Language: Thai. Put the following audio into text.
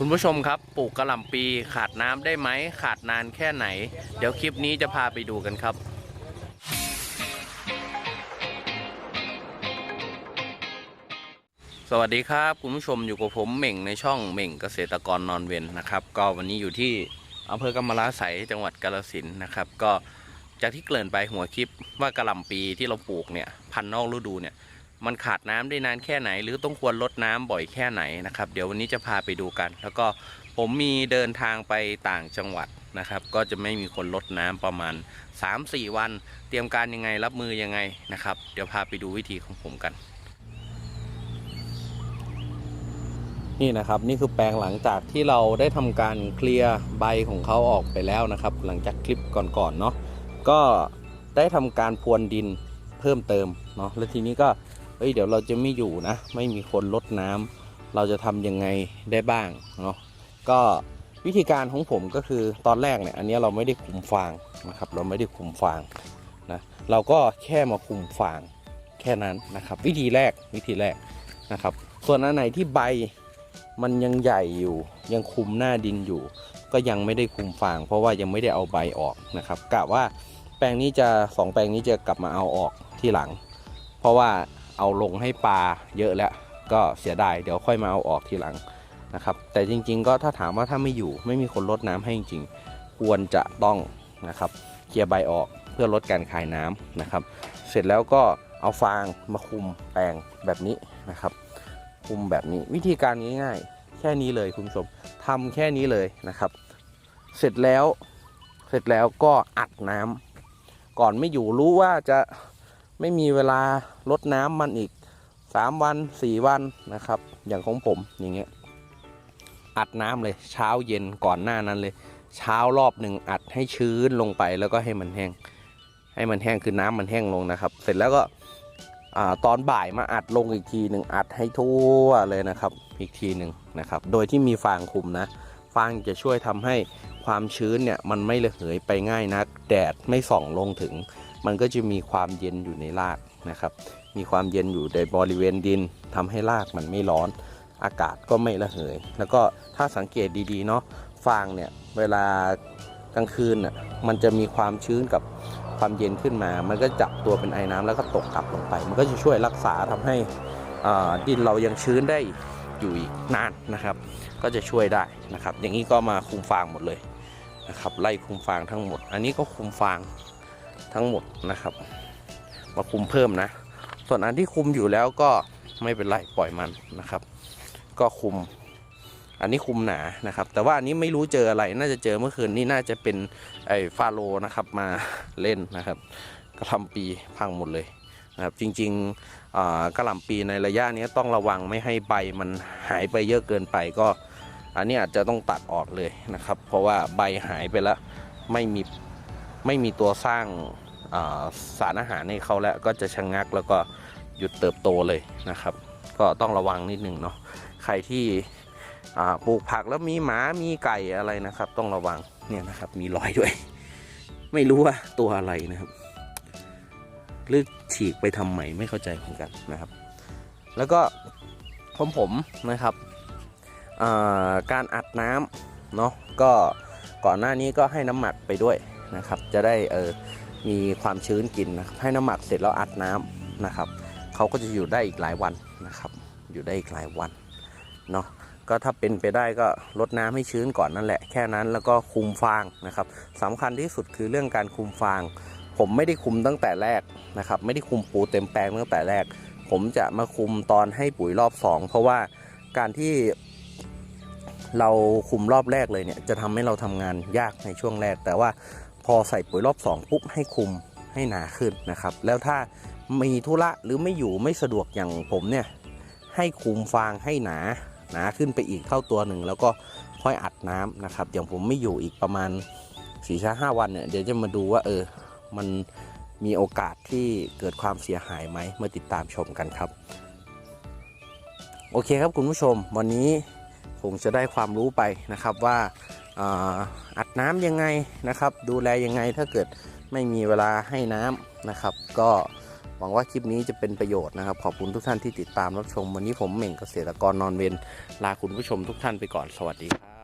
คุณผู้ชมครับปลูกกระหล่ำปีขาดน้ำได้ไหมขาดนานแค่ไหน เดี๋ยวคลิปนี้จะพาไปดูกันครับ สวัสดีครับคุณผู้ชมอยู่กับผมเหม่งในช่องเหม่งเกษตรกรนอนเวนนะครับ ก็วันนี้อยู่ที่อำเภอกำมะลาไสยจังหวัดกาฬสินธุ์นะครับ ก็จากที่เกริ่นไปหัวคลิปว่ากระหล่ำปีที่เราปลูกเนี่ยพันนอกฤดูเนี่ย มันขาดน้ำได้นานแค่ไหน หรือต้องควรลดน้ำบ่อยแค่ไหนนะครับ เดี๋ยววันนี้จะพาไปดูกัน แล้วก็ผมมีเดินทางไปต่างจังหวัดนะครับ ก็จะไม่มีคนลดน้ำประมาณ 3-4 วัน เตรียมการยังไงรับมือยังไงนะครับ เดี๋ยวพาไปดูวิธีของผมกัน นี่นะครับนี่คือแปลงหลังจากที่เราได้ทำการเคลียร์ใบของเขาออกไปแล้วนะครับ หลังจากคลิปก่อนๆเนาะก็ได้ทำการพรวนดินเพิ่มเติมเนาะแล้วทีนี้ก็ เฮ้ยเดี๋ยวเราจะไม่อยู่นะ ไม่มีคนลดน้ำเราจะทำยังไงได้บ้างเนาะก็วิธีการของผมก็คือตอนแรกเนี่ยอันนี้เราไม่ได้คุมฟางนะครับ เราไม่ได้คุมฟางนะเราก็แค่มาคุมฟางแค่นั้นนะครับ วิธีแรกวิธีแรกนะครับ ส่วนอันไหนที่ใบมันยังใหญ่อยู่ ยังคุมหน้าดินอยู่ ก็ยังไม่ได้คุมฟาง เพราะว่ายังไม่ได้เอาใบออกนะครับกะว่าแปลงนี้จะสองแปลงนี้จะกลับมาเอาออกที่หลัง เพราะว่า เอาลงให้ปลาเยอะแล้ว ก็เสียดายเดี๋ยวค่อยมาเอาออกทีหลังนะครับ แต่จริง ๆ ก็ถ้าถามว่าถ้าไม่อยู่ไม่มีคนรดน้ำให้จริงๆ ควรจะต้องนะครับเคลียร์ใบออกเพื่อลดการคายน้ำนะครับ เสร็จแล้วก็เอาฟางมาคุมแปลงแบบนี้นะครับ คุมแบบนี้วิธีการง่ายๆ แค่นี้เลยคุณผู้ชมทำแค่นี้เลยนะครับ เสร็จแล้วเสร็จแล้วก็อัดน้ำก่อนไม่อยู่รู้ว่าจะ ไม่มีเวลาลดน้ำมันอีก 3 วัน 4 วันนะครับ อย่างของผมอย่างเงี้ยอัดน้ำเลยเช้าเย็นก่อนหน้านั้นเลย เช้ารอบหนึ่งอัดให้ชื้นลงไปแล้วก็ให้มันแห้ง ให้มันแห้งคือน้ำมันแห้งลงนะครับ เสร็จแล้วก็อตอนบ่ายมาอัดลงอีกทีหนึ่งอัดให้ทั่วเลยนะครับ อีกทีหนึ่งนะครับ โดยที่มีฟางคุมนะ ฟางจะช่วยทำให้ความชื้นเนี่ยมันไม่ระเหยไปง่ายนัก แดดไม่ส่องลงถึง มันก็จะมีความเย็นอยู่ในรากนะครับ มีความเย็นอยู่ในบริเวณดินทำให้รากมันไม่ร้อน อากาศก็ไม่ระเหย แล้วก็ถ้าสังเกตดีๆเนาะฟางเนี่ยเวลากลางคืนน่ะมันจะมีความชื้นกับความเย็นขึ้นมา มันก็จับตัวเป็นไอ้น้ำแล้วก็ตกกลับลงไป มันก็จะช่วยรักษาทำให้อ่าดินเรายังชื้นได้อยู่อีกนานนะครับ ก็จะช่วยได้นะครับ อย่างนี้ก็มาคุมฟางหมดเลยนะครับ ไล่คุมฟางทั้งหมด อันนี้ก็คุมฟาง ทั้งหมดนะครับ มาคุมเพิ่มนะ ส่วนอันที่คุมอยู่แล้วก็ไม่เป็นไรปล่อยมันนะครับ ก็คุม อันนี้คุมหนานะครับ แต่ว่าอันนี้ไม่รู้เจออะไรน่าจะเจอเมื่อคืนนี่น่าจะเป็นไอ้ฟาโลนะครับมาเล่นนะครับกระลำปีพังหมดเลยนะครับจริงๆกระหลำปีในระยะนี้ต้องระวังไม่ให้ใบมันหายไปเยอะเกินไปก็ อันนี้อาจจะต้องตัดออกเลยนะครับ เพราะว่าใบหายไปแล้วไม่มี ไม่มีตัวสร้างสารอาหารให้เขาแล้วก็จะชะงงักแล้วก็หยุดเติบโตเลยนะครับ ก็ต้องระวังนิดนึงเนาะใครที่ปลูกผักแล้วมีหมามีไก่อะไรนะครับ ต้องระวังเนี่ยนะครับมีรอยด้วย ไม่รู้ว่าตัวอะไรนะครับหรือฉีกไปทำใหม่ไม่เข้าใจเหมือนกันนะครับ แล้วก็ผมผมนะครับการอัดน้ำเนาะก็ก่อนหน้านี้ก็ให้น้ำหมักไปด้วย นะครับ จะได้เออมีความชื้นกินนะครับให้น้ำหมักเสร็จแล้วอัดน้ำนะครับเขาก็จะอยู่ได้อีกหลายวันนะครับ อยู่ได้อีกหลายวันเนาะก็ถ้าเป็นไปได้ก็ลดน้ำให้ชื้นก่อนนั่นแหละแค่นั้นแล้วก็คุมฟางนะครับสำคัญที่สุดคือเรื่องการคุมฟาง ผมไม่ได้คุมตั้งแต่แรกนะครับ ไม่ได้คุมปูเต็มแปลงตั้งแต่แรก ผมจะมาคุมตอนให้ปุ๋ยรอบ 2 เพราะว่าการที่เราคุมรอบแรกเลยเนี่ยจะทำให้เราทำงานยากในช่วงแรก แต่ว่า อใส่ปุ๋ยรอบ 2 ปุ๊บให้คุมให้หนาขึ้นนะครับ แล้วถ้ามีธุระหรือไม่อยู่ไม่สะดวกอย่างผมเนี่ย ให้คุมฟางให้หนาหนาขึ้นไปอีกเท่าตัวหนึ่ง แล้วก็ค่อยอัดน้ำนะครับ อย่างผมไม่อยู่อีกประมาณสี่ช้าห้าวันเนี่ยเดี๋ยวจะมาดูว่าเออมันมีโอกาสที่เกิดความเสียหายไหมเมื่อติดตามชมกันครับ โอเคครับคุณผู้ชม วันนี้ผมจะได้ความรู้ไปนะครับว่า อัดน้ำยังไงนะครับ ดูแลยังไงถ้าเกิดไม่มีเวลาให้น้ำนะครับ ก็หวังว่าคลิปนี้จะเป็นประโยชน์นะครับ ขอบคุณทุกท่านที่ติดตามรับชม วันนี้ผมเหม่งเกษตรกรนอนเวรลาคุณผู้ชมทุกท่านไปก่อนสวัสดีครับ